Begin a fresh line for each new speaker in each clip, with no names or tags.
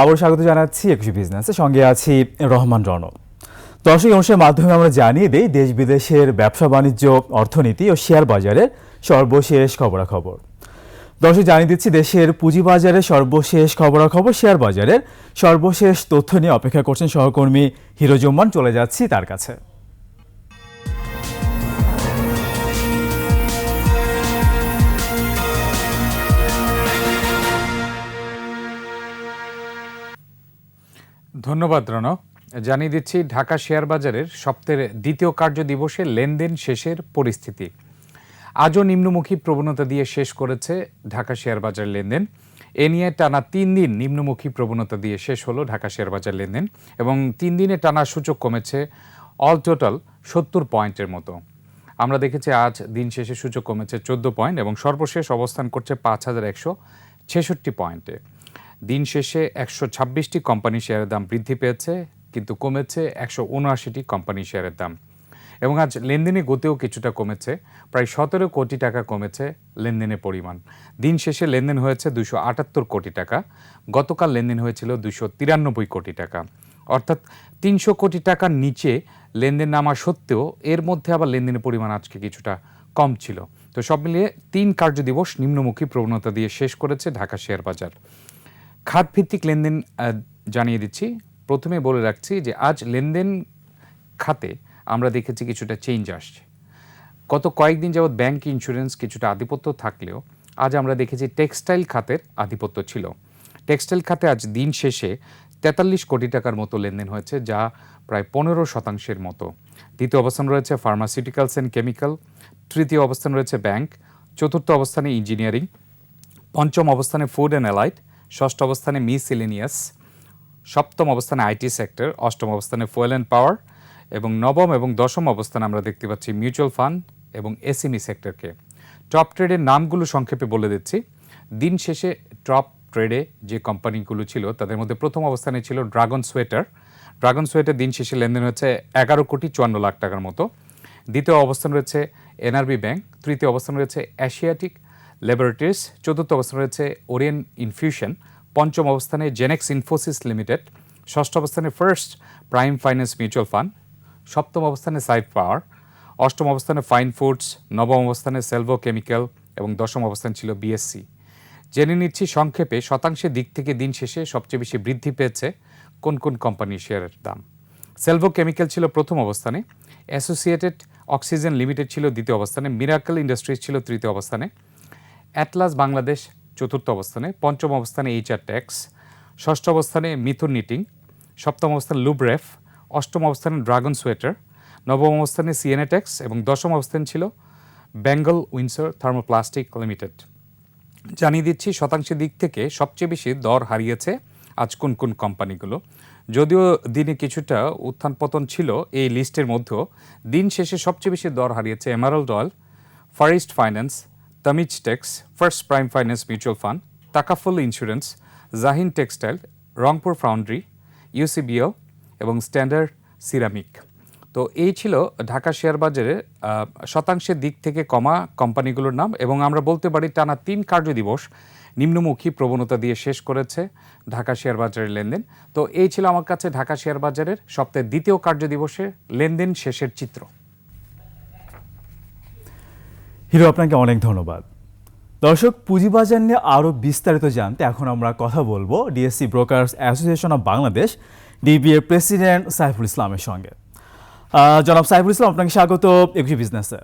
আবার স্বাগত জানাচ্ছি একুশে বিজনেসে সঙ্গে আছি রহমান রণ দর্শক অংশের মাধ্যমে আমরা জানিয়ে দিই, দেশ বিদেশের ব্যবসা, বাণিজ্য, অর্থনীতি ও শেয়ার বাজারের সর্বশেষ খবরাখবর। দর্শক, জানিয়ে দিচ্ছি, দেশের পুঁজিবাজারের সর্বশেষ খবরাখবর, শেয়ার বাজারের সর্বশেষ তথ্য নিয়ে অপেক্ষা করছেন সহকর্মী হিরোজুম্মান চলে যাচ্ছি তার কাছে।
ধন্যবাদ রণব জানিয়ে দিচ্ছি, ঢাকা শেয়ার বাজারের সপ্তাহের দ্বিতীয় কার্য দিবসে লেনদেন শেষের পরিস্থিতি। আজও নিম্নমুখী প্রবণতা দিয়ে শেষ করেছে ঢাকা শেয়ার বাজার লেনদেন। এ নিয়ে টানা তিন দিন নিম্নমুখী প্রবণতা দিয়ে শেষ হলো ঢাকা শেয়ার বাজার লেনদেন এবং তিন দিনে টানা সূচক কমেছে অল টোটাল সত্তর পয়েন্টের মতো। আমরা দেখেছি, আজ দিন শেষে সূচক কমেছে চোদ্দ পয়েন্ট এবং সর্বশেষ অবস্থান করছে পাঁচ হাজার একশো ছেষট্টি পয়েন্টে। দিন শেষে একশো ছাব্বিশটি কোম্পানি শেয়ারের দাম বৃদ্ধি পেয়েছে, কিন্তু কমেছে একশো উনআশিটি কোম্পানি শেয়ারের দাম। এবং আজ লেনদেনে গতিও কিছুটা কমেছে, প্রায় সতেরো কোটি টাকা কমেছে লেনদেনের পরিমাণ। দিন শেষে লেনদেন হয়েছে দুশো আটাত্তর কোটি টাকা, গতকাল লেনদেন হয়েছিল দুশো তিরানব্বই কোটি টাকা। অর্থাৎ তিনশো কোটি টাকার নিচে লেনদেন নামা সত্ত্বেও এর মধ্যে আবার লেনদেনের পরিমাণ আজকে কিছুটা কম ছিল। তো সব মিলিয়ে তিন কার্যদিবস নিম্নমুখী প্রবণতা দিয়ে শেষ করেছে ঢাকা শেয়ার বাজার। খাতভিত্তিক লেনদেন জানিয়ে দিচ্ছি। প্রথমে বলে রাখছি যে আজ লেনদেন খাতে আমরা দেখেছি কিছুটা চেঞ্জ আসছে। গত কয়েকদিন যাবৎ ব্যাংক ইন্স্যুরেন্স কিছুটা আধিপত্য থাকলেও আজ আমরা দেখেছি টেক্সটাইল খাতের আধিপত্য ছিল। টেক্সটাইল খাতে আজ দিন শেষে তেতাল্লিশ কোটি টাকার মতো লেনদেন হয়েছে, যা প্রায় পনেরো শতাংশের মতো। দ্বিতীয় অবস্থান রয়েছে ফার্মাসিউটিক্যালস অ্যান্ড কেমিক্যাল তৃতীয় অবস্থান রয়েছে ব্যাংক চতুর্থ অবস্থানে ইঞ্জিনিয়ারিং পঞ্চম অবস্থানে ফুড অ্যান্ড অ্যালাইট ষষ্ঠ অবস্থানে মিসিলেনিয়াস, সপ্তম অবস্থানে আইটি সেক্টর, অষ্টম অবস্থানে ফুয়েল অ্যান্ড পাওয়ার এবং নবম এবং দশম অবস্থানে আমরা দেখতে পাচ্ছি মিউচুয়াল ফান্ড এবং এসএমই সেক্টরকে। টপ ট্রেডের নামগুলো সংক্ষেপে বলে দিচ্ছি। দিন শেষে টপ ট্রেডে যে কোম্পানিগুলো ছিল, তাদের মধ্যে প্রথম অবস্থানে ছিল ড্রাগন সোয়েটার। ড্রাগন সোয়েটার দিন শেষে লেনদেন হচ্ছে এগারো কোটি চুয়ান্ন লাখ টাকার মতো। দ্বিতীয় অবস্থান রয়েছে এনআরবি ব্যাংক, তৃতীয় অবস্থান রয়েছে এশিয়াটিক ল্যাবরেটরিজ, চতুর্থ অবস্থানে রয়েছে ওরিয়েন ইনফিউশন, পঞ্চম অবস্থানে জেনেক্স ইনফোসিস লিমিটেড, ষষ্ঠ অবস্থানে first prime finance mutual fund, সপ্তম অবস্থানে সাইফ পাওয়ার, অষ্টম অবস্থানে ফাইন ফুডস, নবম অবস্থানে সেলভো কেমিক্যাল এবং দশম অবস্থান ছিল বিএসসি। জেনে নিচ্ছি সংক্ষেপে শতাংশের দিক থেকে দিন শেষে সবচেয়ে বেশি বৃদ্ধি পেয়েছে কোন কোন কোম্পানির শেয়ারের দাম। সেলভো কেমিক্যাল ছিল প্রথম অবস্থানে, অ্যাসোসিয়েটেড অক্সিজেন লিমিটেড ছিল দ্বিতীয় অবস্থানে, মিরাকল ইন্ডাস্ট্রিজ ছিল তৃতীয় অবস্থানে অ্যাটলাস বাংলাদেশ চতুর্থ অবস্থানে, পঞ্চম অবস্থানে এইচআর ট্যাক্স, ষষ্ঠ অবস্থানে মিথুন নিটিং, সপ্তম অবস্থানে লুব্রেফ, অষ্টম অবস্থানে ড্রাগন সোয়েটার, নবম অবস্থানে সিএনএটেক্স এবং দশম অবস্থান ছিল বেঙ্গল উইন্সার থার্মোপ্লাস্টিক লিমিটেড। জানিয়ে দিচ্ছি, শতাংশের দিক থেকে সবচেয়ে বেশি দর হারিয়েছে আজ কোন কোন কোম্পানিগুলো। যদিও দিনে কিছুটা উত্থান পতন ছিল এই লিস্টের মধ্যেও, দিন শেষে সবচেয়ে বেশি দর হারিয়েছে Emerald Oil Far East Finance Tamij Tex First Prime Finance Mutual Fund Takaful Insurance Zahin Textile Rangpur Foundry UCBO এবং স্ট্যান্ডার্ড সিরামিক তো এই ছিল ঢাকা শেয়ার বাজারে শতাংশের দিক থেকে কমা কোম্পানিগুলোর নাম এবং আমরা বলতে পারি টানা তিন কার্যদিবস নিম্নমুখী প্রবণতা দিয়ে শেষ করেছে ঢাকা শেয়ার বাজারের লেনদেন। তো এই ছিল আমার কাছে ঢাকা শেয়ার বাজারের সপ্তাহের দ্বিতীয় কার্যদিবসে লেনদেন শেষের চিত্র।
হিরো, আপনাকে অনেক ধন্যবাদ। দর্শক, পুঁজিবাজার নিয়ে আরও বিস্তারিত জানতে এখন আমরা কথা বলব DSC brokers association of Bangladesh, DBA president Saiful ইসলামের সঙ্গে। জনাব সাইফুল ইসলাম, আপনাকে স্বাগত। একুশে বিজনেসে।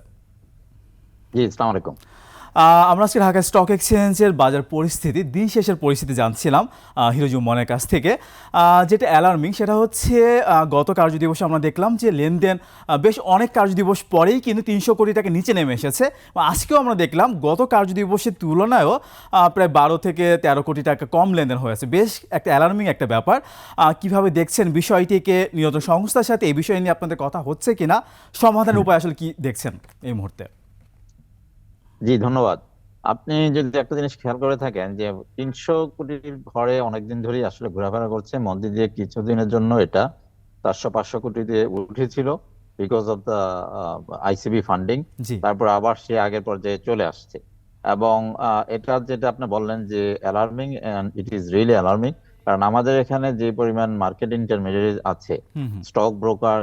জি, আসসালামু আলাইকুম।
আমরা আজকে ঢাকা স্টক এক্সচেঞ্জের বাজার পরিস্থিতি দিন শেষের পরিস্থিতি জানছিলাম আহ, হিরোজুম্মনের কাছ থেকে। যেটা অ্যালার্মিং সেটা হচ্ছে গত কার্যদিবসে আমরা দেখলাম যে লেনদেন বেশ অনেক কার্যদিবস পরেই কিন্তু তিনশো কোটি টাকা নিচে নেমে এসেছে। আজকেও আমরা দেখলাম গত কার্যদিবসের তুলনায়ও প্রায় বারো থেকে তেরো কোটি টাকা কম লেনদেন হয়েছে। বেশ একটা অ্যালার্মিং একটা ব্যাপার। কীভাবে দেখছেন বিষয়টিকে? নিয়ন্ত্রণ সংস্থার সাথে এই বিষয় নিয়ে আপনাদের কথা হচ্ছে কিনা? সমাধানের উপায় আসলে কি দেখছেন এই মুহূর্তে?
জি ধন্যবাদ। আপনি যদি একটা জিনিস খেয়াল করে থাকেন যে তিনশো কোটির ঘরে অনেকদিন ধরেই আসলে ঘোরাফেরা করছে মন্দির দিয়ে কিছুদিনের জন্য এটা চারশো পাঁচশো কোটি দিয়ে উঠেছিল because of the ICB funding তারপর আবার সে আগের পর্যায়ে চলে আসছে। এবং এটা যেটা আপনি বললেন যে alarming it is really alarming কারণ আমাদের এখানে যে পরিমাণ মার্কেট ইন্টারমিডিয়ারি আছে স্টক ব্রোকার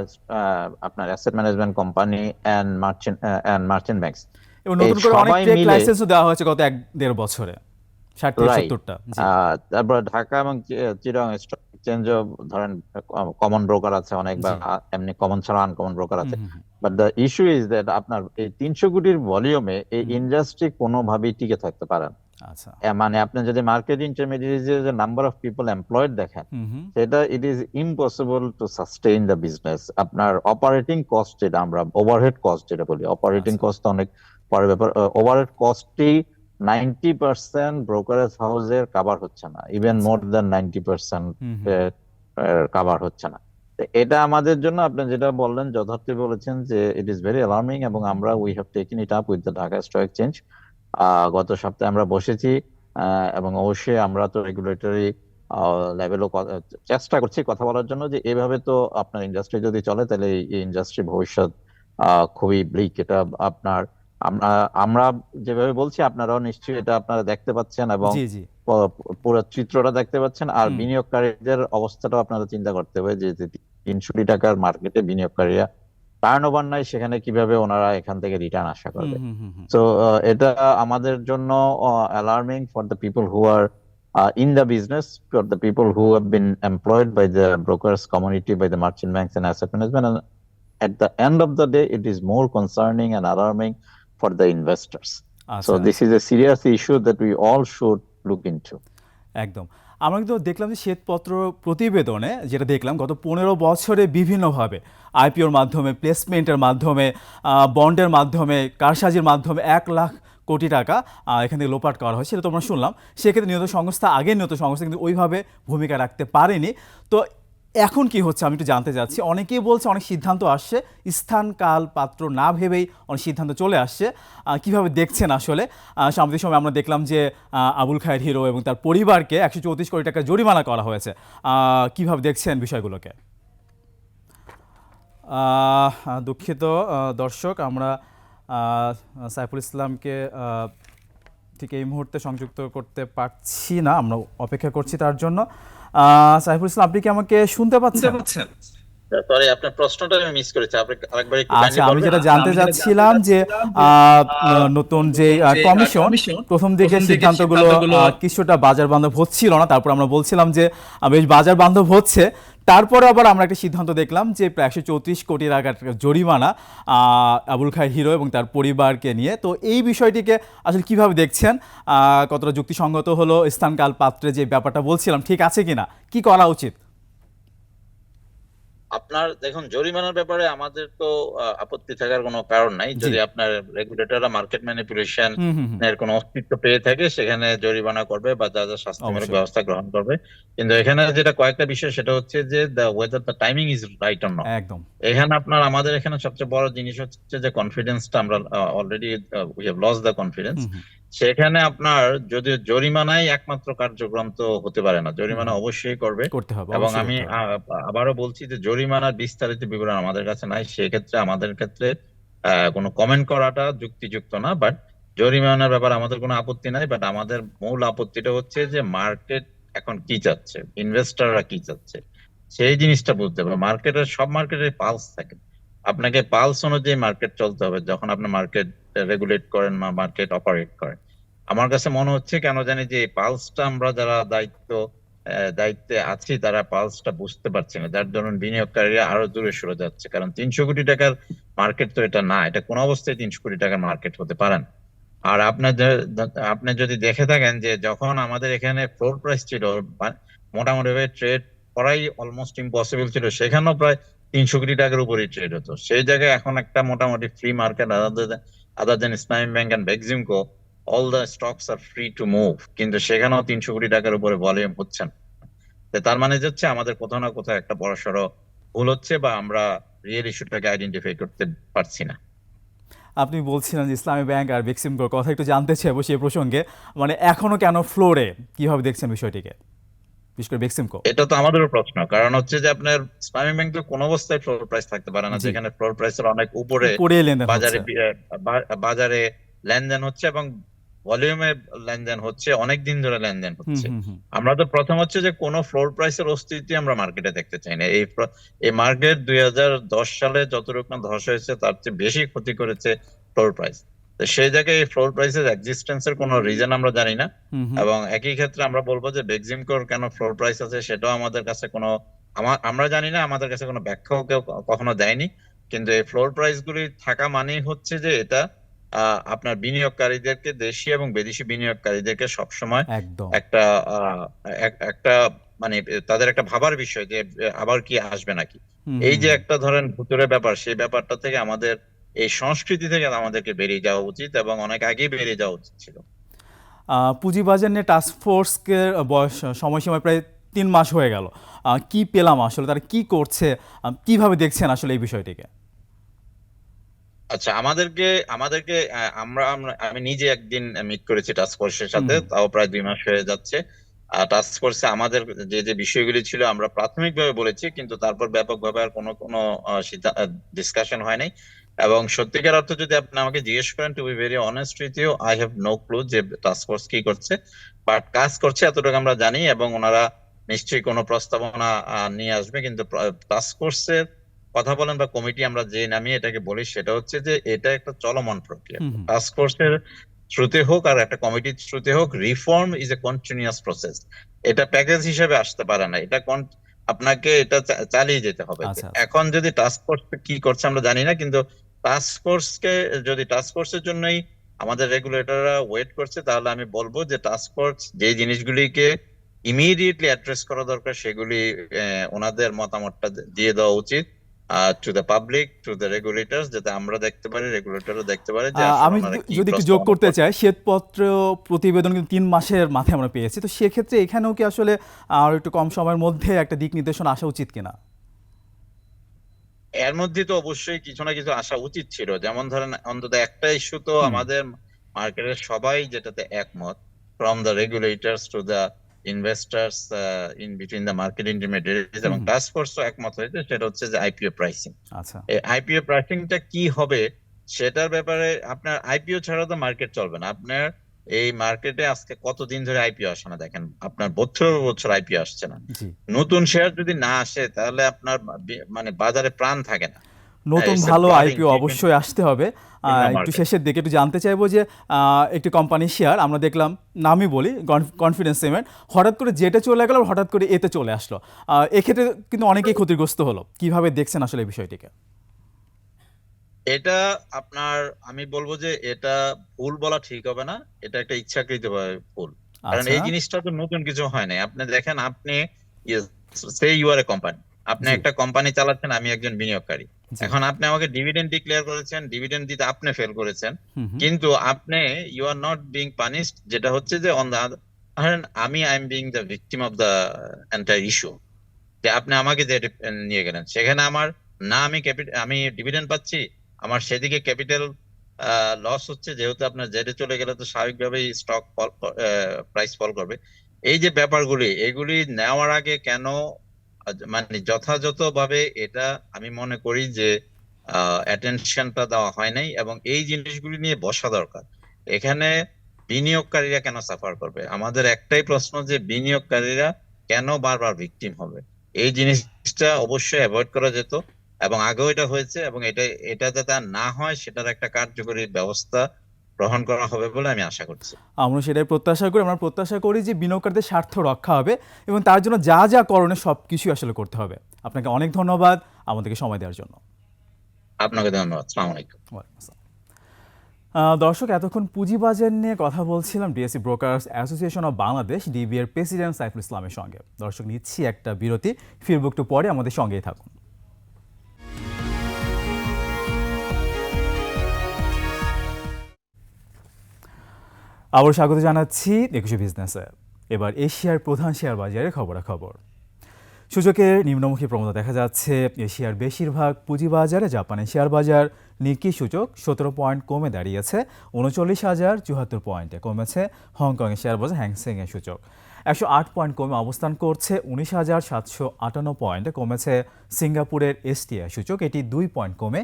আপনার asset management company and merchant and merchant banks
এবং নতুন করে অনেক
মিলে-
লাইসেন্সও দেওয়া হয়েছে গত এক দেড় বছরে ষাট থেকে সত্তরটা
তারপর ঢাকা এবং চি- চিটাগং স্টক ধরেন কমন ব্রোকার আছে অনেক বা এমনি কমন ছাড়া আনকমন ব্রোকার আছে। But the issue is that আপনার এই তিনশো কোটির ভলিউমে এই। ইন্ডাস্ট্রি কোনোভাবেই টিকে থাকতে পারে না।
আচ্ছা
মানে আপনি যদি মার্কেট ইন্টারমিডিয়েটের যে নাম্বার অফ পিপল এমপ্লয়েড দেখেন সেটা it is impossible to sustain the business আপনার অপারেটিং কস্ট যেটা আমরা ওভারহেড কস্ট যেটা বলি অপারেটিং
আচ্ছা।
কস্ট অনেক পরে ব্যাপার ওভারহেড কস্টটি নাইনটি পার্সেন্ট ব্রোকারেজ হাউসের কাভার হচ্ছে না even. More ninety percent. Cover হচ্ছে না এটা আমাদের জন্য আপনি যেটা বললেন যথার্থই বলেছেন যে ইট ইজ ভেরি অ্যালার্মিং এবং আমরা we have taken it up with the Dhaka stock exchange গত সপ্তাহে আমরা বসেছি এবং অবশ্যই আমরা তো রেগুলেটরি লেভেলও চেষ্টা করছি কথা বলার জন্য যে এভাবে তো আপনার ইন্ডাস্ট্রি যদি চলে তাহলে এই ইন্ডাস্ট্রি ভবিষ্যৎ খুবই ব্লিক এটা আপনার আমরা আমরা যেভাবে বলছি আপনারাও নিশ্চয়ই এটা আপনারা দেখতে পাচ্ছেন এবং পুরো চিত্রটা দেখতে পাচ্ছেন আর। বিনিয়োগকারীদের অবস্থাটাও আপনারা চিন্তা করতে হবে যে তিনশো টাকার মার্কেটে বিনিয়োগকারীরা টার্ন ওভার নাই সেখানে কীভাবে ওনারা এখান থেকে রিটার্ন আশা করবে। তো এটা আমাদের জন্য alarming for the people who are in the business for the people who have been employed by the brokers community by the merchant banks and asset management and at the end of the day it is more concerning and alarming for the investors.
আচ্ছা
so this is a serious issue that we all should look into.
একদম। আমরা কিন্তু দেখলাম যে শ্বেতপত্র প্রতিবেদনে যেটা দেখলাম গত পনেরো বছরে বিভিন্নভাবে আইপিওর মাধ্যমে প্লেসমেন্টের মাধ্যমে বন্ডের মাধ্যমে কারসাজির মাধ্যমে এক লাখ কোটি টাকা এখান থেকে লোপাট করা হয় সেটা তো আমরা শুনলাম। সেক্ষেত্রে নিহত সংস্থা আগে নিহত সংস্থা কিন্তু ওইভাবে ভূমিকা রাখতে পারেনি। তো এখন কি হচ্ছে আমি একটু জানতে চাচ্ছি। অনেকেই বলছে অনেক সিদ্ধান্ত আসছে, স্থান, কাল, পাত্র না ভেবেই অনেক সিদ্ধান্ত চলে আসছে। কীভাবে দেখছেন আসলে? সাম্প্রতিক সময় আমরা দেখলাম যে আবুল খায়ের হিরো এবং তার পরিবারকে একশো চৌত্রিশ কোটি টাকা জরিমানা করা হয়েছে। কীভাবে দেখছেন বিষয়গুলোকে? দুঃখিত দর্শক, আমরা সাইফুল ইসলামকে ঠিক এই মুহূর্তে সংযুক্ত করতে পারছি না, আমরা অপেক্ষা করছি তার জন্য। সাইফুল ইসলাম আপনি কি আমাকে শুনতে পাচ্ছেন?
সরি আপনার প্রশ্নটা আমি মিস করেছি। আপনি আরেকবার একটু
আচ্ছা আমি যেটা জানতে চাচ্ছিলাম যে আহ, নতুন যে কমিশন প্রথম দিকে সিদ্ধান্তগুলো গুলো কিছুটা বাজার বান্ধব হচ্ছিল না। তারপর আমরা বলছিলাম যে বেশ বাজার বান্ধব হচ্ছে। তারপরে আবার আমরা একটা সিদ্ধান্ত দেখলাম যে প্রায় একশো চৌত্রিশ কোটি টাকার জরিমানা আবুল খায়ের হিরো এবং তার পরিবারকে নিয়ে। তো এই বিষয়টিকে আসলে কীভাবে দেখছেন? কতটা যুক্তিসঙ্গত হলো? স্থানকাল পাত্রে যে ব্যাপারটা বলছিলাম, ঠিক আছে কিনা? কি করা উচিত?
আপনার দেখুন জরিমানার ব্যাপারে আমাদের তো আপত্তি থাকার কোনো কারণ নাই। যদি আপনার রেগুলেটররা মার্কেট ম্যানিপুলেশন। এর কোনো অস্তিত্ব পেয়ে থাকে সেখানে জরিমানা করবে বা যা যা শাস্তিমূলক ব্যবস্থা গ্রহণ করবে। কিন্তু এখানে যেটা কয়েকটা বিষয় সেটা হচ্ছে যে the whether the timing is right or not
একদম।
এখানে আপনার আমাদের এখানে সবচেয়ে বড় জিনিস হচ্ছে যে কনফিডেন্সটা আমরা already we have loss the confidence. সেখানে আপনার যদি জরিমানাই একমাত্র কার্যক্রম তো হতে পারে না জরিমানা অবশ্যই করবে।
করতে হবে
এবং আমি আবারও বলছি যে জরিমানার বিস্তারিত বিবরণ আমাদের কাছে নাই সেক্ষেত্রে আমাদের ক্ষেত্রে কোনো কমেন্ট করাটা যুক্তিযুক্ত না বাট জরিমানার ব্যাপারে আমাদের কোনো আপত্তি নাই বাট আমাদের মূল আপত্তিটা হচ্ছে যে মার্কেট এখন কি চাচ্ছে ইনভেস্টররা কি চাচ্ছে সেই জিনিসটা বুঝতে হবে। মার্কেটের সব মার্কেটের পালস থাকে। আপনাকে পালস অনুযায়ী মার্কেট চলতে হবে যখন আপনি মার্কেট রেগুলেট করেন বা মার্কেট অপারেট করেন। আমার কাছে মনে হচ্ছে কেন জানি যে পালসটা আমরা যারা দায়িত্ব দায়িত্বে আছি, তারা পালসটা বুঝতে পারছে না। যার ধরুন বিনিয়োগকারীরা আরও দূরে সরে যাচ্ছে। কারণ তিনশো কোটি টাকার মার্কেট তো এটা না, এটা কোন অবস্থায় তিনশো কোটি টাকার মার্কেট হতে পারে না। আর আপনার আপনি যদি দেখে থাকেন যে যখন আমাদের এখানে ফ্লোর প্রাইস ছিল মোটামুটি ভাবে ট্রেড করাই অলমোস্ট ইম্পসিবল ছিল, সেখানেও প্রায় তিনশো কোটি টাকার উপরেই ট্রেড হতো। সেই জায়গায় এখন একটা মোটামুটি free market other than Islamic bank and Beximco all the stocks are free to move কিন্তু সেখানেও তিনশো কোটি টাকার উপরে ভলিউম হচ্ছে না। তার মানে যাচ্ছে আমাদের কোথাও না কোথাও একটা বড়সড় ভুল হচ্ছে বা আমরা রিয়েল ইস্যুটাকে আইডেন্টিফাই করতে পারছি না।
আপনি বলছিলেন যে ইসলামী ব্যাংক আর বেক্সিমকোর কথা একটু জানতে চাইব সেই প্রসঙ্গে। মানে এখনও কেন ফ্লোরে কীভাবে দেখছেন বিষয়টিকে? বিশেষ করে বেক্সিমকো
এটা তো আমাদেরও প্রশ্ন। কারণ হচ্ছে যে আপনার ইসলামিক ব্যাংক তো কোন অবস্থায় ফ্লোর প্রাইস থাকতে পারে না। যেখানে ফ্লোর প্রাইসের অনেক উপরে বাজারে বাজারে লেনদেন হচ্ছে এবং ভলিউমে লেনদেন হচ্ছে অনেক দিন ধরে লেনদেন হচ্ছে। আমরা তো প্রথম হচ্ছে যে কোনো ফ্লোর প্রাইসের অস্তিত্ব আমরা মার্কেটে দেখতে চাই না। এই এই মার্কেট দুই হাজার দশ সালে যত রকম ধস হয়েছে তার চেয়ে বেশি ক্ষতি করেছে ফ্লোর প্রাইস তো সেই জায়গায় এই ফ্লোর প্রাইসের এক্সিস্টেন্সের কোনো রিজন আমরা জানি না। এবং একই ক্ষেত্রে আমরা বলব যে বেক্সিমকোর কেন ফ্লোর প্রাইস আছে সেটাও আমাদের কাছে কোনো আমা- আমরা জানি না আমাদের কাছে কোনো ব্যাখ্যাও কেউ কখনো দেয়নি। কিন্তু এই ফ্লোর প্রাইস গুলি থাকা মানেই হচ্ছে যে এটা আপনার বিনিয়োগকারীদেরকে দেশি এবং বিদেশি বিনিয়োগকারীদেরকে সবসময় একটা একটা মানে তাদের একটা ভাবার বিষয় যে আবার কি আসবে নাকি? এই যে একটা ধরেন ভুতুরে ব্যাপার সেই ব্যাপারটা থেকে আমাদের এই সংস্কৃতি থেকে আমাদেরকে বেরিয়ে যাওয়া উচিত এবং অনেক আগেই বেরিয়ে যাওয়া উচিত ছিল।
আহ, পুঁজিবাজার নিয়ে টাস্ক ফোর্সকে বয়স সময়সীমা প্রায় তিন মাস হয়ে গেল। কি পেলাম আসলে? তারা কি করছে? কীভাবে দেখছেন আসলে এই বিষয়টিকে?
আচ্ছা আমাদেরকে আমাদেরকে আমরা আমি নিজে একদিন মিট করেছি টাস্ক ফোর্সের সাথে তাও প্রায় দুই মাস হয়ে যাচ্ছে। টাস্ক ফোর্সে আমাদের যে যে বিষয়গুলি ছিল আমরা প্রাথমিকভাবে বলেছি কিন্তু তারপর ব্যাপকভাবে আর কোনো কোনো ডিসকাশন হয় নাই। এবং সত্যিকার অর্থে যদি আপনি আমাকে জিজ্ঞেস করেন to be very honest with you I have no clue যে টাস্ক ফোর্স কি করছে। বাট কাজ করছে এতটুকু আমরা জানি এবং ওনারা নিশ্চয়ই কোনো প্রস্তাবনা নিয়ে আসবে কিন্তু টাস্ক ফোর্সের কথা বলেন বা কমিটি আমরা যে নামে এটাকে বলি সেটা হচ্ছে যে এটা একটা চলমান প্রক্রিয়া। টাস্ক ফোর্সের থ্রুতে হোক আর একটা কমিটির থ্রুতে হোক reform is a continuous process এটা প্যাকেজ হিসেবে আসতে পারে না। এটা আপনাকে এটা চালিয়ে যেতে হবে।
আচ্ছা।
এখন যদি টাস্ক ফোর্স কি করছে আমরা জানি না কিন্তু টাস্ক ফোর্সকে যদি টাস্ক ফোর্সের জন্যই আমাদের রেগুলেটররা ওয়েট করছে তাহলে আমি বলব যে টাস্ক ফোর্স যে জিনিসগুলিকে ইমিডিয়েটলি অ্যাড্রেস করা দরকার সেগুলি ওনাদের মতামতটা দিয়ে দেওয়া উচিত। To the public to the regulators যাতে আমরা দেখতে পারি রেগুলেটরও দেখতে পারে যে
আমি যদি একটু যোগ করতে চাই শ্বেতপত্র প্রতিবেদন কিন্তু তিন মাসের মাথায় আমরা পেয়েছি। তো সেক্ষেত্রে এখানেও কি আসলে আর একটু কম সময়ের মধ্যে একটা দিক নির্দেশনা আসা উচিত কিনা?
এর মধ্যে তো অবশ্যই কিছু না কিছু আসা উচিত ছিল। যেমন ধরেন অন্তত একটা ইস্যু তো আমাদের মার্কেটের সবাই যেটাতে একমত from the regulators to the investors in between the market intermediates এবং। টাস্ক ফোর্সও একমত হয়েছে সেটা হচ্ছে যে আইপিও প্রাইসিং
আচ্ছা।
এই আইপিও প্রাইসিংটা কি হবে সেটার ব্যাপারে আপনার আইপিও ছাড়া তো মার্কেট চলবে না। আপনার এই মার্কেটে আজকে কতদিন ধরে আইপিও আসে না দেখেন আপনার বছর বছর আইপিও আসছে না। নতুন শেয়ার যদি না আসে তাহলে আপনার মানে বাজারে প্রাণ থাকে না।
নতুন ভালো আইপিও অবশ্যই আসতে হবে। আহ, একটু শেষের দিকে একটু জানতে চাইব যে আহ, একটি কোম্পানির শেয়ার আমরা দেখলাম নামই বলি কনফিডেন্স সিমেন্ট হঠাৎ করে যেটা চলে গেল হঠাৎ করে এতে চলে আসলো। আহ, এক্ষেত্রে কিন্তু অনেকেই ক্ষতিগ্রস্ত হলো। কীভাবে দেখছেন আসলে এই বিষয়টিকে?
এটা আপনার আমি বলব যে এটা ভুল বলা ঠিক হবে না। এটা একটা ইচ্ছাকৃত ভুল। কারণ এই
আচ্ছা।
জিনিসটা তো নতুন কিছু হয় নাই। আপনি দেখেন আপনি সে ইউ আর এ কোম্পানি আপনি একটা কোম্পানি চালাচ্ছেন আমি একজন বিনিয়োগকারী। এখন আপনি আমাকে ডিভিডেন্ড ডিক্লেয়ার করেছেন ডিভিডেন্ড দিতে আপনি ফেল করেছেন। কিন্তু আপনি you are not being punished যেটা হচ্ছে যে অন ধরেন আমি I am being the victim of the entire issue যে আপনি আমাকে যে নিয়ে গেলেন সেখানে আমার না আমি ক্যাপিটাল আমি ডিভিডেন্ড পাচ্ছি আমার সেদিকে ক্যাপিটাল লস হচ্ছে যেহেতু আপনার জেডে চলে গেলে তো স্বাভাবিকভাবেই স্টক ফল প্রাইস ফল করবে। এই যে ব্যাপারগুলি এগুলি নেওয়ার আগে কেন মানে যথাযথভাবে এটা আমি মনে করি যে অ্যাটেনশনটা দেওয়া হয় নাই এবং এই জিনিসগুলি নিয়ে বসা দরকার। এখানে বিনিয়োগকারীরা কেন সাফার করবে? আমাদের একটাই প্রশ্ন যে, বিনিয়োগকারীরা কেন বারবার ভিকটিম হবে? এই জিনিসটা অবশ্যই অ্যাভয়েড করা যেত এবং আগেও এটা হয়েছে এবং এটা এটা যাতে না হয় সেটার একটা কার্যকরী ব্যবস্থা গ্রহণ করা হবে বলে আমি আশা করছি।
আমরা সেটাই প্রত্যাশা করি। আমরা প্রত্যাশা করি যে বিনিয়োগকারীদের স্বার্থ রক্ষা হবে এবং তার জন্য যা যা করণীয় সব কিছুই আসলে করতে হবে। আপনাকে অনেক ধন্যবাদ আমাদেরকে সময় দেওয়ার জন্য।
আপনাকে ধন্যবাদ। সালাম আলাইকুম।
আহ, দর্শক এতক্ষণ পুঁজিবাজার নিয়ে কথা বলছিলাম DSC brokers association of Bangladesh DB এর প্রেসিডেন্ট সাইফুল ইসলামের সঙ্গে। দর্শক নিচ্ছি একটা বিরতি। ফিরবো একটু পরে আমাদের সঙ্গেই থাকুন। আবার স্বাগত জানাচ্ছি একুশে বিজনেসে এবার এশিয়ার প্রধান শেয়ার বাজারের খবরাখবর। সূচকের নিম্নমুখী প্রবণতা দেখা যাচ্ছে। এশিয়ার বেশিরভাগ পুঁজিবাজারে জাপানের শেয়ার বাজার নিকি সূচক সতেরো পয়েন্ট কমে দাঁড়িয়েছে। উনচল্লিশ হাজার চুয়াত্তর পয়েন্টে কমেছে হংকংয়ের শেয়ার বাজার হ্যাংসেংয়ের সূচক। একশো আট পয়েন্ট কমে অবস্থান করছে। উনিশ হাজার সাতশো আটান্ন পয়েন্টে কমেছে সিঙ্গাপুরের এসটিআই সূচক। এটি দুই পয়েন্ট কমে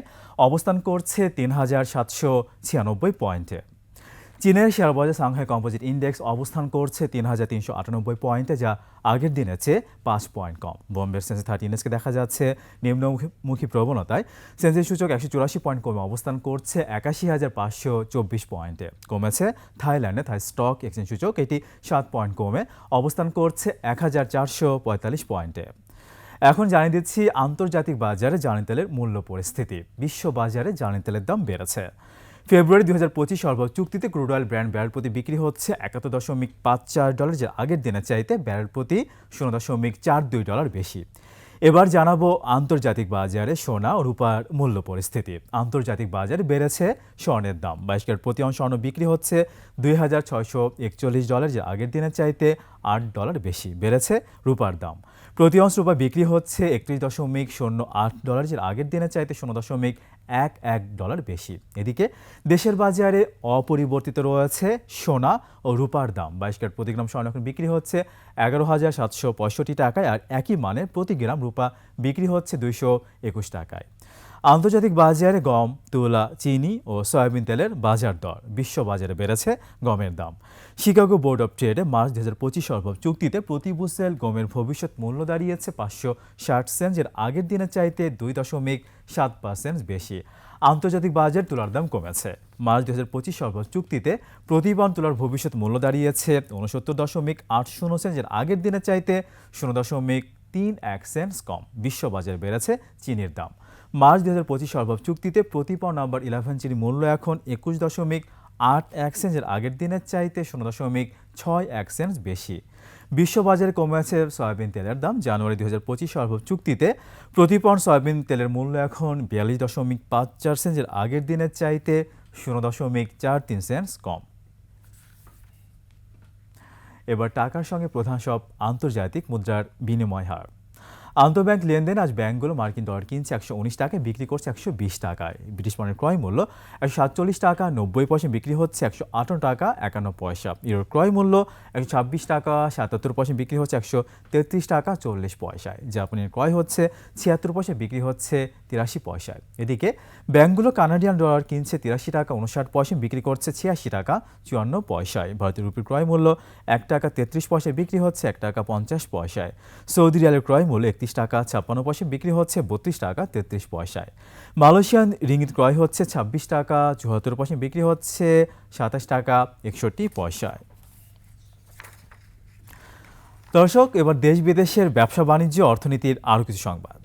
অবস্থান করছে তিন হাজার সাতশো ছিয়ানব্বই পয়েন্টে। চীনের শেয়ার বাজার সাংহাই কম্পোজিট ইন্ডেক্স অবস্থান করছে তিন হাজার তিনশো আটানব্বই পয়েন্টে, যা আগের দিনের চেয়ে পাঁচ পয়েন্ট কম। বোম্বে সেন্সেক্স থার্টি ইন্ডেক্সকে দেখা যাচ্ছে নিম্নমুখী প্রবণতায়। সেন্সেক্স সূচক একশো চুরাশি পয়েন্ট কমে অবস্থান করছে একাশি হাজার পাঁচশো চব্বিশ পয়েন্টে। কমেছে থাইল্যান্ডে, থাই স্টক এক্সচেঞ্জ সূচক এটি সাত পয়েন্ট কমে অবস্থান করছে এক হাজার চারশো পঁয়তাল্লিশ পয়েন্টে। এখন জানিয়ে দিচ্ছি আন্তর্জাতিক বাজারে জ্বালানি তেলের মূল্য পরিস্থিতি। বিশ্ব বাজারে জ্বালানি তেলের দাম বেড়েছে। ফেব্রুয়ারি দুই হাজার পঁচিশ সর্বোচ্চ চুক্তিতে ক্রুড অয়েল ব্র্যান্ড ব্যারেল প্রতি বিক্রি হচ্ছে একাত্তর দশমিক পাঁচ চার ডলার যা আগের দিনের চাইতে ব্যারেল প্রতি শূন্য দশমিক চার দুই ডলার বেশি। এবার জানাব আন্তর্জাতিক বাজারে সোনা ও রূপার মূল্য পরিস্থিতি। আন্তর্জাতিক বাজারে বেড়েছে স্বর্ণের দাম। বাইশ ক্যারেট প্রতি অংশ স্বর্ণ বিক্রি হচ্ছে দুই হাজার ছয়শো একচল্লিশ ডলার যা আগের দিনের চাইতে আট ডলার বেশি বেড়েছে রূপার দাম। প্রতি অংশ রূপা বিক্রি হচ্ছে একত্রিশ দশমিক শূন্য আট ডলার যা আগের দিনের চাইতে শূন্য দশমিক এক এক ডলার বেশি। এদিকে দেশের বাজারে অপরিবর্তিত রয়েছে সোনা ও রূপার দাম। বাইশ ক্যারেট প্রতি গ্রাম স্বর্ণ এখন বিক্রি হচ্ছে এগারো হাজার সাতশো পঁয়ষট্টি টাকায় আর একই মানে প্রতি গ্রাম রূপা বিক্রি হচ্ছে দুইশো একুশ টাকায়। আন্তর্জাতিক বাজারে গম, তুলা, চিনি ও সয়াবিন তেলের বাজার দর বিশ্ব বাজারে বেড়েছে গমের দাম। শিকাগো বোর্ড অফ ট্রেডে মার্চ দু হাজার পঁচিশ সর্বম চুক্তিতে প্রতি বুসেল গমের ভবিষ্যৎ মূল্য দাঁড়িয়েছে পাঁচশো ষাট সেন্ট এর আগের দিনের চাইতে দুই দশমিক সাত পার্সেন্ট বেশি। আন্তর্জাতিক বাজার তুলার দাম কমেছে। মার্চ দু হাজার পঁচিশ সর্বম চুক্তিতে প্রতি পণ তুলার ভবিষ্যৎ মূল্য দাঁড়িয়েছে উনসত্তর দশমিক আট শূন্য সেন্ট আগের দিনের চাইতে শূন্য দশমিক তিন এক সেন্টস কম। বিশ্ব বাজারে বেড়েছে চিনির দাম। মার্চ দু হাজার পঁচিশ সর্বম চুক্তিতে প্রতি পাউন্ড নাম্বার ইলেভেন চিনি মূল্য এখন একুশ দশমিক আট এক সেন্টের আগের দিনের চাইতে শূন্য দশমিক ছয় এক সেন্ট বেশি। বিশ্ববাজারে কমেছে সয়াবিন তেলের দাম। জানুয়ারি দু হাজার পঁচিশ সর্ব চুক্তিতে প্রতি পাউন্ড সয়াবিন তেলের মূল্য এখন বিয়াল্লিশ দশমিক পাঁচ চার সেন্টের আগের দিনের চাইতে শূন্য দশমিক চার তিন সেন্টস কম। এবার টাকার সঙ্গে প্রধান সব আন্তর্জাতিক মুদ্রার বিনিময় হার। আন্তঃব্যাংক লেনদেন আজ ব্যাংকগুলো মার্কিন ডলার কিনছে একশো উনিশ টাকায়, বিক্রি করছে একশো বিশ টাকায়। ব্রিটিশ পণ্যের ক্রয় মূল্য একশো সাতচল্লিশ টাকা, নব্বই পয়সা বিক্রি হচ্ছে একশো আটান্ন টাকা, একান্ন পয়সা। ইউরোর ক্রয় মূল্য একশো ছাব্বিশ টাকা, সাতাত্তর পয়সা বিক্রি হচ্ছে একশো তেত্রিশ টাকা, চল্লিশ পয়সায়। জাপানের ক্রয় হচ্ছে ছিয়াত্তর পয়সা বিক্রি হচ্ছে তিরাশি পয়সায়। এদিকে ব্যাংকগুলো কানাডিয়ান ডলার কিনছে তিরাশি টাকা উনষাট পয়সা বিক্রি করছে ছিয়াশি টাকা, চুয়ান্ন পয়সায়। ভারতীয় রুপির ক্রয় মূল্য এক টাকা তেত্রিশ পয়সায় বিক্রি হচ্ছে এক টাকা পঞ্চাশ পয়সায়। সৌদি রিয়ালের ক্রয় মূল্য একত্রিশ টাকা, ছাপ্পান্ন পয়সা বিক্রি হচ্ছে বত্রিশ টাকা, তেত্রিশ পয়সায়। মালয়েশিয়ান রিঙ্গিত ক্রয় হচ্ছে ছাব্বিশ টাকা, চুয়াত্তর পয়সা বিক্রি হচ্ছে সাতাশ টাকা, একষট্টি পয়সায়। দর্শক, এবার দেশ বিদেশের ব্যবসা বাণিজ্য অর্থনীতির আরও কিছু সংবাদ।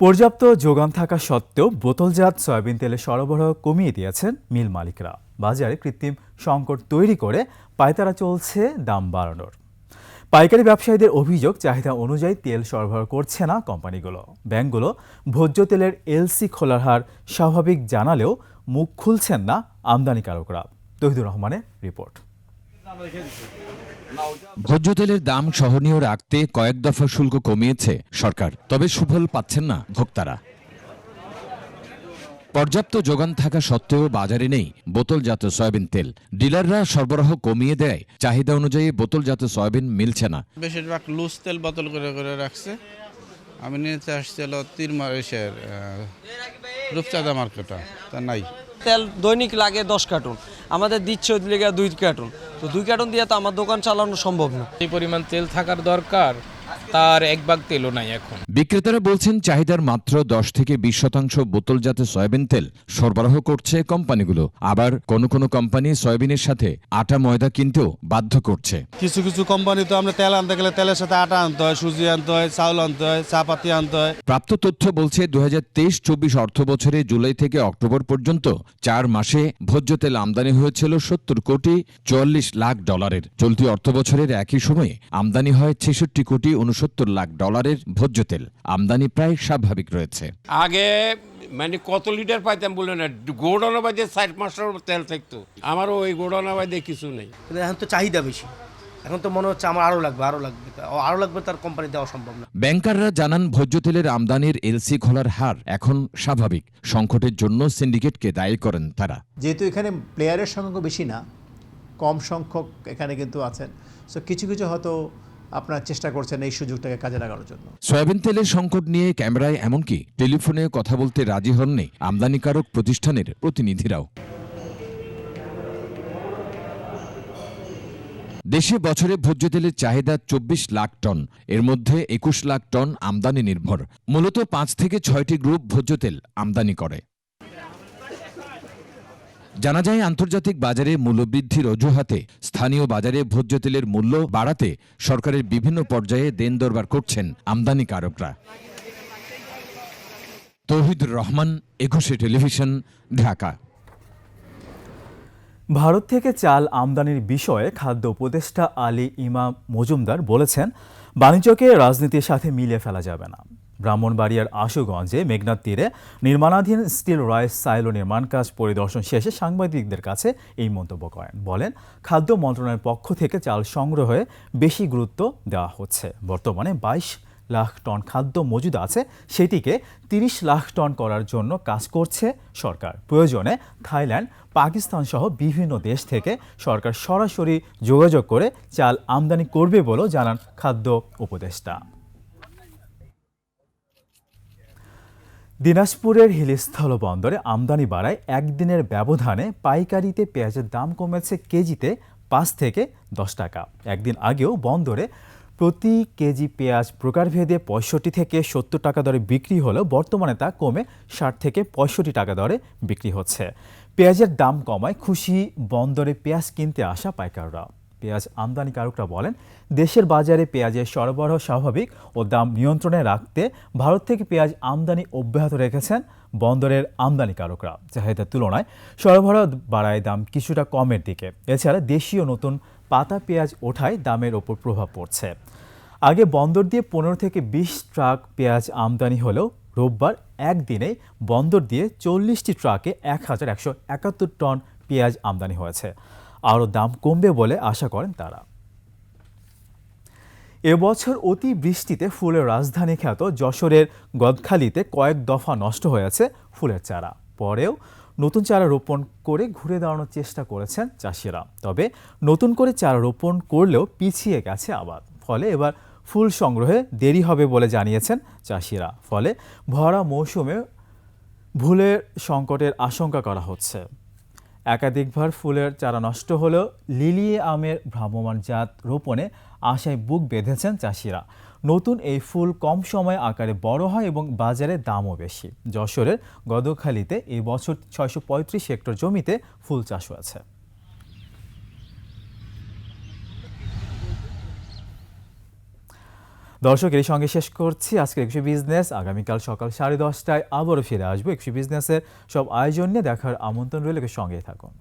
পর্যাপ্ত যোগান থাকা সত্ত্বেও বোতলজাত সয়াবিন তেলের সরবরাহ কমিয়ে দিয়েছেন মিল মালিকরা। বাজারে কৃত্রিম সংকট তৈরি করে পায়তারা চলছে দাম বাড়ানোর। পাইকারি ব্যবসায়ীদের অভিযোগ, চাহিদা অনুযায়ী তেল সরবরাহ করছে না কোম্পানিগুলো। ব্যাংকগুলো ভোজ্য তেলের এলসি খোলার হার স্বাভাবিক জানালেও মুখ খুলছেন না আমদানিকারকরা। তহিদুর রহমানের রিপোর্ট।
ভোজ্য তেলের দাম সহনীয় রাখতে কয়েক দফা শুল্ক কমিয়েছে সরকার, তবে সুফল পাচ্ছেন না ভোক্তারা। পর্যাপ্ত যোগান থাকা সত্ত্বেও বাজারে নেই বোতলজাত সয়াবিন তেল। ডিলাররা সরবরাহ কমিয়ে দেয়, চাহিদা অনুযায়ী বোতলজাত সয়াবিন মিলছে না।
বেশিরভাগ লুজ তেল বোতল করে করে রাখছে। আমি নিতে আসছিল তিন মাসের রূপচাঁদা মার্কেটা তা নাই।
তেল দৈনিক লাগে দশ কার্টুন। আমাদের দিচ্ছে ওই দুই কার্টুন। তো দুই কার্টুন দিয়ে তো আমার দোকান চালানো সম্ভব না।
এই পরিমাণ তেল থাকার দরকার তার এক ভাগ তেলও নাই এখন।
বিক্রেতারা বলছেন চাহিদার মাত্র দশ থেকে বিশ শতাংশ বোতলজাত সয়াবিন তেল সরবরাহ করছে কোম্পানিগুলো। আবার কোনো কোনো কোম্পানি সয়াবিনের সাথে আটা ময়দা কিনতেও বাধ্য করছে।
কিছু কিছু কোম্পানি তো আমরা তেল আনতে গেলে তেলের সাথে আটা আনতে হয় সুজি আনতে হয় চাউল আনতে হয় চাপাতি আনতে হয়।
প্রাপ্ত তথ্য বলছে দু হাজার তেইশ চব্বিশ অর্থ বছরে জুলাই থেকে অক্টোবর পর্যন্ত চার মাসে ভোজ্য তেল আমদানি হয়েছিল সত্তর কোটি চুয়াল্লিশ লাখ ডলারের। চলতি অর্থ বছরের একই সময়ে আমদানি হয় ছেষট্টি কোটি উনসত্তর লাখ ডলারের ভোজ্য তেল। আমদানি প্রায় স্বাভাবিক রয়েছে।
আগে মানে কত লিটার পাইতাম বলে না গোডানো বাজে ষাট মাসের তেল থাকতো। আমারও ওই গোডানো বাজে কিছু নেই।
এখন তো চাহিদা বেশি। এখন তো মনে হচ্ছে আমার আরও লাগবে আরও লাগবে। আরও লাগবে তার কোম্পানি দেওয়া সম্ভব না।
ব্যাংকাররা জানান ভোজ্য তেলের আমদানির এলসি খোলার হার এখন স্বাভাবিক। সংকটের জন্য সিন্ডিকেটকে দায়ী করেন তারা।
যেহেতু এখানে প্লেয়ারের সংখ্যা বেশি না কম সংখ্যক এখানে কিন্তু আছেন। সো কিছু কিছু হয়তো আপনারা চেষ্টা করছেন এই সুযোগটাকে কাজে লাগানোর জন্য।
সয়াবিন তেলের সংকট নিয়ে ক্যামেরায় এমনকি টেলিফোনে কথা বলতে রাজি হননি আমদানিকারক প্রতিষ্ঠানের প্রতিনিধিরাও। দেশে বছরে ভোজ্য তেলের চাহিদা চব্বিশ লাখ টন, এর মধ্যে একুশ লাখ টন আমদানি নির্ভর। মূলত পাঁচ থেকে ছয়টি গ্রুপ ভোজ্য তেল আমদানি করে। জানা যায় আন্তর্জাতিক বাজারে মূল্যবৃদ্ধির অজুহাতে স্থানীয় বাজারে ভোজ্য তেলের মূল্য বাড়াতে সরকারের বিভিন্ন পর্যায়ে দেন দরবার করছেন আমদানিকারকরা তৌহিদুর রহমান, একুশে টেলিভিশন, ঢাকা।
ভারত থেকে চাল আমদানির বিষয়ে খাদ্য উপদেষ্টা আলী ইমাম মজুমদার বলেছেন, বাণিজ্যকে রাজনীতির সাথে মিলিয়ে ফেলা যাবে না। ব্রাহ্মণবাড়িয়ার আশুগঞ্জে মেঘনার তীরে নির্মাণাধীন স্টিল রাইস সাইলো নির্মাণ কাজ পরিদর্শন শেষে সাংবাদিকদের কাছে এই মন্তব্য করেন। বলেন, খাদ্য মন্ত্রণালয়ের পক্ষ থেকে চাল সংগ্রহে বেশি গুরুত্ব দেওয়া হচ্ছে। বর্তমানে বাইশ লাখ টন খাদ্য মজুদ আছে। সেটিকে তিরিশ লাখ টন করার জন্য কাজ করছে সরকার। প্রয়োজনে থাইল্যান্ড, পাকিস্তান সহ বিভিন্ন দেশ থেকে সরকার সরাসরি যোগাযোগ করে চাল আমদানি করবে বলেও জানান খাদ্য উপদেষ্টা। দিনাজপুরের হিলিস্থল বন্দরে আমদানি বাড়ায় একদিনের ব্যবধানে পাইকারিতে পেঁয়াজের দাম কমেছে কেজিতে পাঁচ থেকে দশ টাকা। একদিন আগেও বন্দরে প্রতি কেজি পেঁয়াজ প্রকারভেদে পঁয়ষট্টি থেকে সত্তর টাকা দরে বিক্রি হলেও বর্তমানে তা কমে ষাট থেকে পঁয়ষট্টি টাকা দরে বিক্রি হচ্ছে। পেঁয়াজের দাম কমায় খুশি বন্দরে পেঁয়াজ কিনতে আসা পাইকাররা। পেঁয়াজ আমদানিকারকরা বলেন, দেশের বাজারে পেঁয়াজের সরবরাহ স্বাভাবিক ও দাম নিয়ন্ত্রণে রাখতে ভারত থেকে পেঁয়াজ আমদানি অব্যাহত রেখেছেন বন্দরের আমদানিকারকরা চাহিদার তুলনায় সরবরাহ বাড়ায় দাম কিছুটা কমের দিকে। এছাড়া দেশীয় নতুন পাতা পেঁয়াজ ওঠায় দামের ওপর প্রভাব পড়ছে। আগে বন্দর দিয়ে পনেরো থেকে বিশ ট্রাক পেঁয়াজ আমদানি হলেও রোববার একদিনে বন্দর দিয়ে চল্লিশটি ট্রাকে এক হাজার একশো একাত্তর টন পেঁয়াজ আমদানি হয়েছে। আরও দাম কমবে বলে আশা করেন তারা। এবছর অতি বৃষ্টিতে ফুলের রাজধানী খ্যাত যশোরের গদখালিতে কয়েক দফা নষ্ট হয়েছে ফুলের চারা। পরেও নতুন চারা রোপণ করে ঘুরে দাঁড়ানোর চেষ্টা করেছেন চাষিরা। তবে নতুন করে চারা রোপণ করলেও পিছিয়ে গেছে আবাদ। ফলে এবার ফুল সংগ্রহে দেরি হবে বলে জানিয়েছেন চাষিরা। ফলে ভরা মৌসুমে ভুলের সংকটের আশঙ্কা করা হচ্ছে। একাধিকবার ফুলের চারা নষ্ট হলেও লিলি আমের ভ্রাম্যমান জাত রোপণে আশায় বুক বেঁধেছেন চাষিরা। নতুন এই ফুল কম সময়ে আকারে বড় হয় এবং বাজারে দামও বেশি। যশোরের গদখালিতে এই বছর ছয়শো হেক্টর জমিতে ফুল চাষ হয়েছে। দর্শক এর সঙ্গে শেষ করছি আজকের একুশে বিজনেস। আগামীকাল সকাল সাড়ে দশটায় আবারও ফিরে আসব। একুশে বিজনেসের সব আয়োজন নিয়ে দেখার আমন্ত্রণ রইল। সঙ্গে থাকুন।